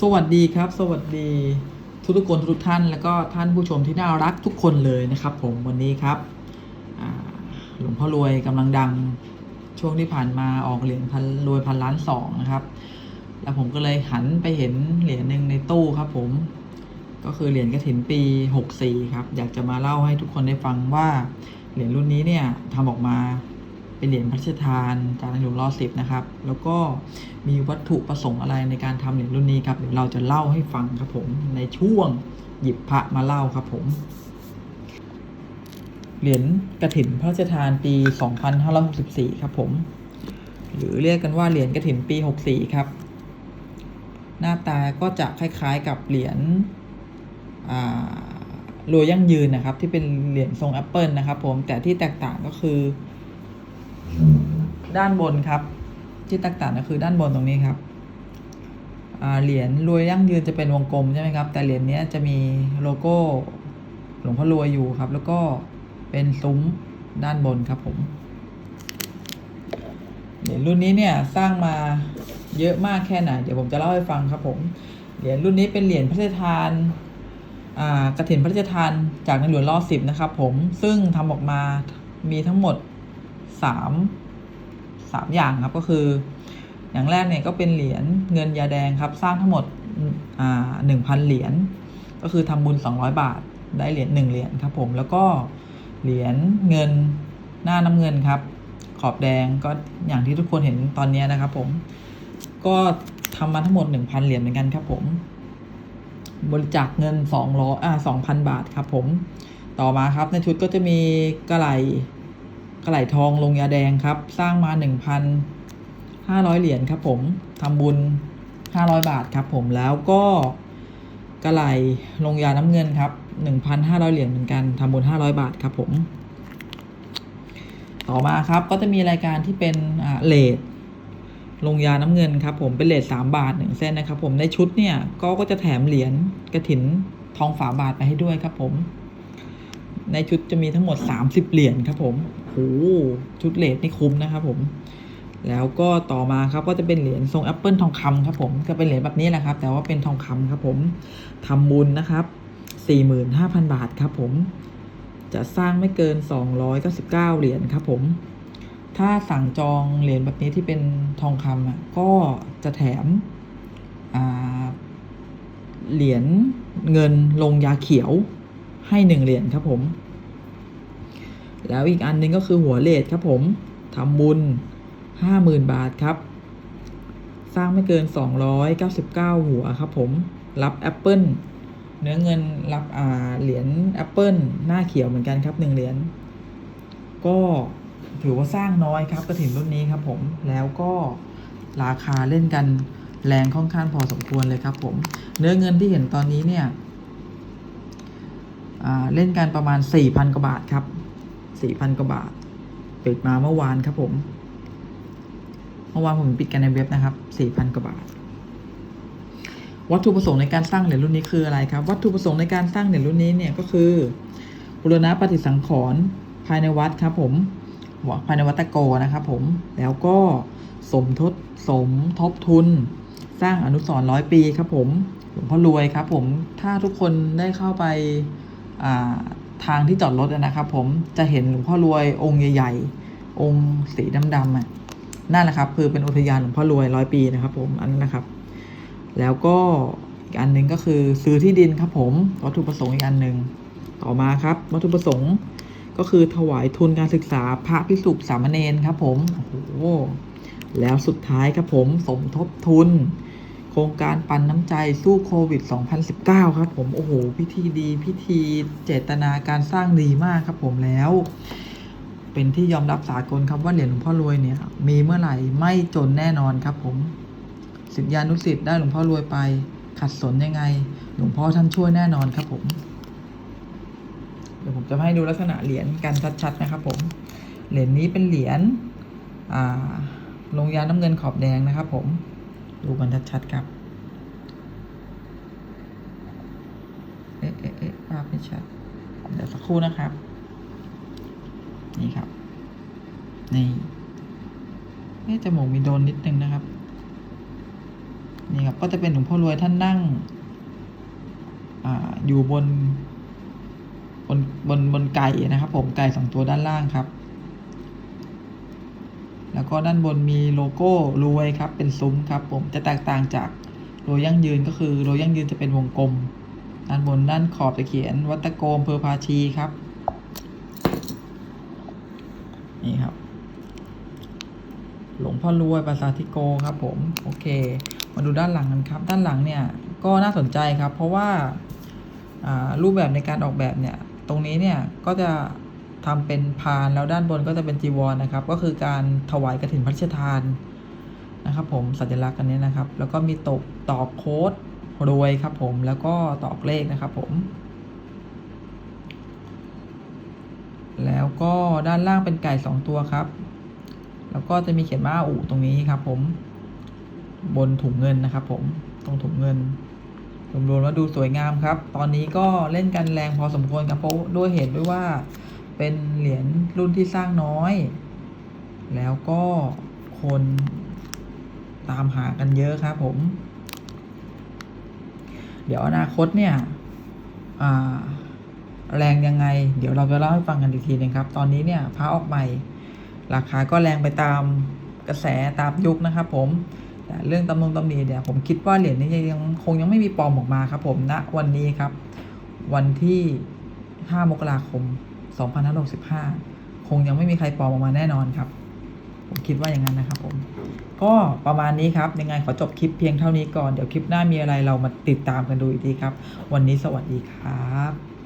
สวัสดีครับ สวัสดีทุกทุกคนทุกท่าน แล้วก็ท่านผู้ชมที่น่ารักทุกคนเลยนะครับ ผมวันนี้ครับหลวงพ่อรวยกำลังดังช่วงที่ผ่านมาออกเหรียญพันรวยพันล้านสองนะครับ แล้วผมก็เลยหันไปเห็นเหรียญหนึ่งในตู้ครับผมก็คือเหรียญกระถินปี64ครับอยากจะมาเล่าให้ทุกคนได้ฟังว่าเหรียญรุ่นนี้เนี่ยทำออกมา เป็นเหรียญพระราชทานจากในหลวงรอสิบนะครับ แล้วก็มีวัตถุประสงค์อะไรในการทำเหรียญรุ่นนี้ครับเดี๋ยวเราจะเล่าให้ฟังครับผมในช่วงหยิบพระมาเล่าครับผมเหรียญกระถินพระราชทานปี 2564 ครับผม หรือเรียกกันว่าเหรียญกระถินปี 64 ครับ หน้าตาก็จะคล้ายๆกับเหรียญรวยยั่งยืนนะครับ ที่เป็นเหรียญทรงแอปเปิลนะครับผม แต่ที่แตกต่างก็คือ ด้านบนครับ ที่แตกต่างก็คือด้านบนตรงนี้ครับเหรียญรวยยั่งยืนจะเป็นวงกลมใช่ไหมครับ แต่เหรียญนี้จะมีโลโก้หลวงพ่อรวยอยู่ครับ แล้วก็เป็นซุ้มด้านบนครับผมเหรียญรุ่นนี้เนี่ยสร้างมาเยอะมากแค่ไหนเดี๋ยวผมจะเล่าให้ฟังครับผมเหรียญรุ่นนี้เป็นเหรียญพระราชทานกระถินพระราชทานจากในหลวงรอสิบนะครับผมซึ่งทำออกมามีทั้งหมด สามสามอย่างครับก็คือ อย่างแรกเนี่ยก็เป็นเหรียญเงินยาแดงครับ สร้างทั้งหมดอ่าหนึ่งพันเหรียญก็คือทำบุญสองร้อยบาทได้เหรียญหนึ่งเหรียญครับผมแล้วก็เหรียญเงินหน้าน้ำเงินครับ ขอบแดงก็อย่างที่ทุกคนเห็นตอนนี้นะครับ ผมก็ทำมาทั้งหมด 1,000 เหรียญเหมือนกันครับผม บริจาคเงิน2ร้อยอ่า2,000 บาทครับผม ต่อมาครับในชุดก็จะมีกระไหล ไหลทองลงยาแดงครับ สร้างมา 1,500 เหรียญครับผมทำบุญ 500 บาทครับผมแล้วก็กระไหลลงยาน้ำเงินครับ 1,500 เหรียญเหมือนกันทำบุญ 500 บาทครับผม ต่อมาครับก็จะมีรายการที่เป็นเลทลงยาน้ำเงินครับผมเป็นเลทสามบาทหนึ่งเส้นนะครับผมในชุดเนี่ยก็ก็จะแถมเหรียญกระถินทองฝาบาทไปให้ด้วยครับผม ในชุดจะมีทั้งหมด 30 เหรียญครับผม ชุดเลทนี่คุ้มนะครับผม แล้วก็ต่อมาครับก็จะเป็นเหรียญทรงแอปเปิลทองคำครับผมก็เป็นเหรียญแบบนี้แหละครับ แต่ว่าเป็นทองคำครับผมทำบุญนะครับ45,000บาทครับผมจะสร้างไม่เกิน 299 เหรียญครับผม ถ้าสั่งจองเหรียญแบบนี้ที่เป็นทองคำอะ ก็จะแถมเหรียญเงินลงยาเขียวให้หนึ่งเหรียญครับผม แล้วอีกอันหนึงก็คือหัวเลทครับผมทำบุญ 50,000 บาทครับ สร้างไม่เกิน 299 หัวครับผม รับแอปเปิลเนื้อเงินรับอ่าเหรียญแอปเปิลหน้าเขียวเหมือนกันครับหนึ่งเหรียญ ก็ถือว่าสร้างน้อยครับกระถิ่นรุ่นนี้ครับผม แล้วก็ราคาเล่นกันแรงค่อนข้างพอสมควรเลยครับผม เนื้อเงินที่เห็นตอนนี้เนี่ยเล่นกันประมาณสี่พันกว่าบาทครับ สี่พันกว่าบาท ปิดมาเมื่อวานครับผม เมื่อวานผมปิดกันในเว็บนะครับสี่พันกว่าบาท วัตถุประสงค์ในการสร้างเหรียญรุ่นนี้คืออะไรครับ วัตถุประสงค์ในการสร้างเหรียญรุ่นนี้เนี่ยก็คือบูรณะปฏิสังขรณ์ภายในวัดครับผมภายในวัดตะโกนะครับผม แล้วก็สมทบสมทบทุน สร้างอนุสรณ์ร้อยปีครับผมหลวงพ่อรวยครับผม ถ้าทุกคนได้เข้าไปา ทางที่จอดรถนะครับ ผมจะเห็นหลวงพ่อรวยองค์ใหญ่ ๆ องค์สีดำๆอะนั่นแหละครับคือเป็นอุทยานหลวงพ่อรวยร้อยปีนะครับ ผมอันนั้นนะครับ แล้วก็อีกอันหนึ่งก็คือซื้อที่ดินครับ ผมวัตถุประสงค์อีกอันหนึ่งต่อมาครับ วัตถุประสงค์ก็คือถวายทุนการศึกษาพระพิสุสามเณรครับ ผมโอ้โหแล้วสุดท้ายครับผมสมทบทุน ครงการปันน้ำใจสู้โควิด 2019 ครับผม โอ้โห พิธีดีพิธีเจตนาการสร้างดีมากครับผมแล้ว เป็นที่ยอมรับสากลครับว่าเหรียญหลวงพ่อรวยเนี่ย มีเมื่อไหร่ไม่จนแน่นอนครับผมสิทธิานุสิทธิ์ได้หลวงพ่อรวยไป ขัดสนยังไง หลวงพ่อท่านช่วยแน่นอนครับผม เดี๋ยวผมจะให้ดูลักษณะเหรียญกันชัดๆนะครับ ผม เหรียญนี้เป็นเหรียญลงยาน้ำเงินขอบแดงนะครับผม ดูกันชัดๆครับ เอ๊ะเอ๊ะเอ๊ะภาพไม่ชัด เดี๋ยวสักครู่นะครับ นี่ครับ นี่เอ๊ะจมูกมีโดนนิดนึงนะครับ นี่ครับ ก็จะเป็นหลวงพ่อรวยท่านนั่ง อ่า อยู่บน บน บน บนไก่นะครับ ผม ไก่สองตัวด้านล่างครับ แล้วก็ด้านบนมีโลโก้รวยครับเป็นซุ้มครับผมจะแตกต่างจากโรยยั่งยืนก็คือโรยยั่งยืนจะเป็นวงกลม ด้านบนด้านขอบจะเขียนวัตโกมเพอร์พาชีครับนี่ครับ หลวงพ่อรวยปราสาทิโกครับผมโอเค มาดูด้านหลังกันครับ ด้านหลังเนี่ยก็น่าสนใจครับ เพราะว่ารูปแบบในการออกแบบเนี่ย ตรงนี้เนี่ยก็จะ ทำเป็นพานแล้วด้านบนก็จะเป็นจีวรนะครับ ก็คือการถวายกฐินพระราชทานนะครับ ผมสัญลักษณ์อันนี้นะครับ แล้วก็มีตกตอกโค้ดรวยครับ ผมแล้วก็ตอกเลขนะครับ ผม แล้วก็ด้านล่างเป็นไก่สองตัวครับ แล้วก็จะมีเขียนว่าอู่ตรงนี้ครับ ผม บนถุงเงินนะครับ ผมตรงถุงเงินรวมๆแล้วดูสวยงามครับ ตอนนี้ก็เล่นกันแรงพอสมควรครับเพราะด้วยเหตุด้วยว่า เป็นเหรียญรุ่นที่สร้างน้อย แล้วก็คนตามหากันเยอะครับผม เดี๋ยวอนาคตเนี่ยแรงยังไง เดี๋ยวเราจะเล่าให้ฟังกันอีกทีหนึงครับ ตอนนี้เนี่ยพระออกใหม่ ราคาก็แรงไปตามกระแสตามยุคนะครับผมแต่เรื่องตำนงตำหนีเนี่ยผมคิดว่าเหรียญนี้ยังคงยังไม่มีปลอมออกมาครับผมณวันนี้ครับ วันที่ 5 มกราคม 2565 คงยังไม่มีใครปลอมออกมาแน่นอนครับ ผมคิดว่าอย่างนั้นนะครับผม ก็ประมาณนี้ครับยังไงขอจบคลิปเพียงเท่านี้ก่อน เดี๋ยวคลิปหน้ามีอะไรเรามาติดตามกันดูอีกทีครับ วันนี้สวัสดีครับ